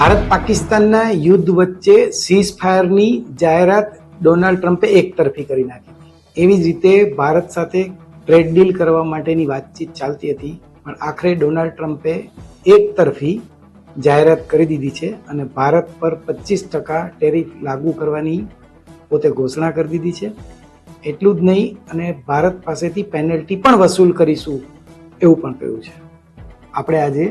ભારત પાકિસ્તાનના યુદ્ધ વચ્ચે સીઝ ફાયરની જાહેરાત ડોનાલ્ડ ટ્રમ્પે એક તરફી કરી નાખી. એવી જ રીતે ભારત સાથે ટ્રેડ ડીલ કરવા માટેની વાતચીત ચાલતી હતી, પણ આખરે ડોનાલ્ડ ટ્રમ્પે એક તરફી જાહેરાત કરી દીધી છે અને ભારત પર પચીસ ટકા ટેરિફ લાગુ કરવાની પોતે ઘોષણા કરી દીધી છે. એટલું જ નહીં, અને ભારત પાસેથી પેનલ્ટી પણ વસૂલ કરીશું એવું પણ કહ્યું છે. આપણે આજે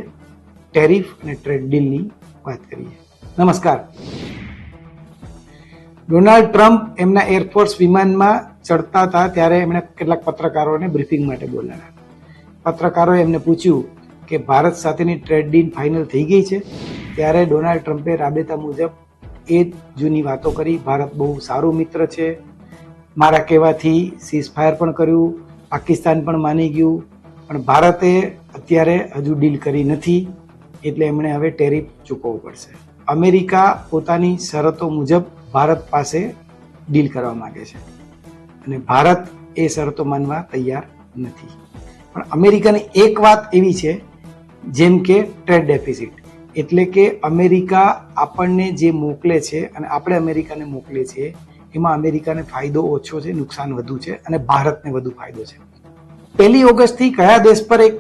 ટેરિફ અને ટ્રેડ ડીલની વાત કરીએ. નમસ્કાર. ડોનાલ્ડ ટ્રમ્પ એમના એરફોર્સ વિમાનમાં ચડતા હતા ત્યારે એમણે કેટલાક પત્રકારોને બ્રિફિંગ માટે બોલાવ્યા. પત્રકારોએ એમને પૂછ્યું કે ભારત સાથેની ટ્રેડ ડીલ ફાઇનલ થઈ ગઈ છે? ત્યારે ડોનાલ્ડ ટ્રમ્પે રાબેતા મુજબ એ જૂની વાતો કરી, ભારત બહુ સારું મિત્ર છે. મારા કહેવાથી સીઝ ફાયર પણ કર્યું, પાકિસ્તાન પણ માની ગયું, પણ ભારતે અત્યારે હજુ ડીલ કરી નથી. એટલે એમણે હવે ટેરિફ ચૂકવવું પડશે. અમેરિકા પોતાની શરતો મુજબ ભારત પાસે ડીલ કરવા માંગે છે. અને ભારત એ શરતો માનવા તૈયાર નથી. પણ અમેરિકાની એક વાત એવી છે, જેમ કે ટ્રેડ ડેફિસિટ. એટલે કે અમેરિકા આપણને જે મોકલે છે અને આપણે અમેરિકાને મોકલીએ છીએ, એમાં અમેરિકાને ફાયદો ઓછો છે, નુકસાન વધુ છે અને ભારતને વધુ ફાયદો છે. પહેલી ઓગસ્ટથી કયા દેશ પર એક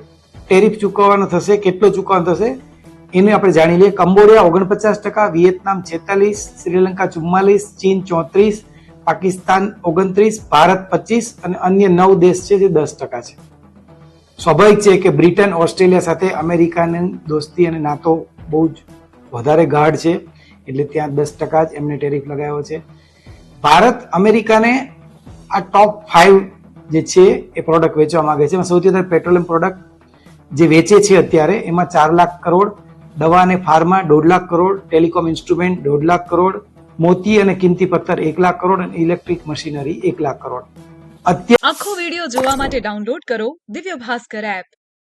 ટેરિફ ચૂકવવાનો થશે, કેટલો ચૂકવવાનો થશે? એને આપણે જાણી લઈએ. કંબોડિયા ઓગણપચાસ ટકા, વિયેતનામ છેતાલીસ, શ્રીલંકા ચુમ્માલીસ, ચીન ચોત્રીસ, પાકિસ્તાન ઓગણત્રીસ, ભારત પચીસ અને અન્ય નવ દેશ છે જે દસ ટકા છે. સ્વાભાવિક છે કે બ્રિટન, ઓસ્ટ્રેલિયા સાથે અમેરિકાની દોસ્તી અને નાતો બહુ જ વધારે ગાઢ છે, એટલે ત્યાં દસ ટકા જ એમને ટેરિફ લગાવ્યો છે. ભારત, અમેરિકાને આ ટોપ ફાઇવ જે છે એ પ્રોડક્ટ વેચવા માંગે છે. એમાં સૌથી વધારે પેટ્રોલિયમ પ્રોડક્ટ જે વેચે છે અત્યારે, એમાં ચાર લાખ કરોડ દવા અને ફાર્મા દોઢ લાખ કરોડ, ટેલિકોમ ઇન્સ્ટ્રુમેન્ટ દોઢ લાખ કરોડ, મોતી અને કિંમતી પથ્થર એક લાખ કરોડ અને ઇલેક્ટ્રિક મશીનરી એક લાખ કરોડ. આખો વિડિયો જોવા માટે ડાઉનલોડ કરો દિવ્ય ભાસ્કર એપ.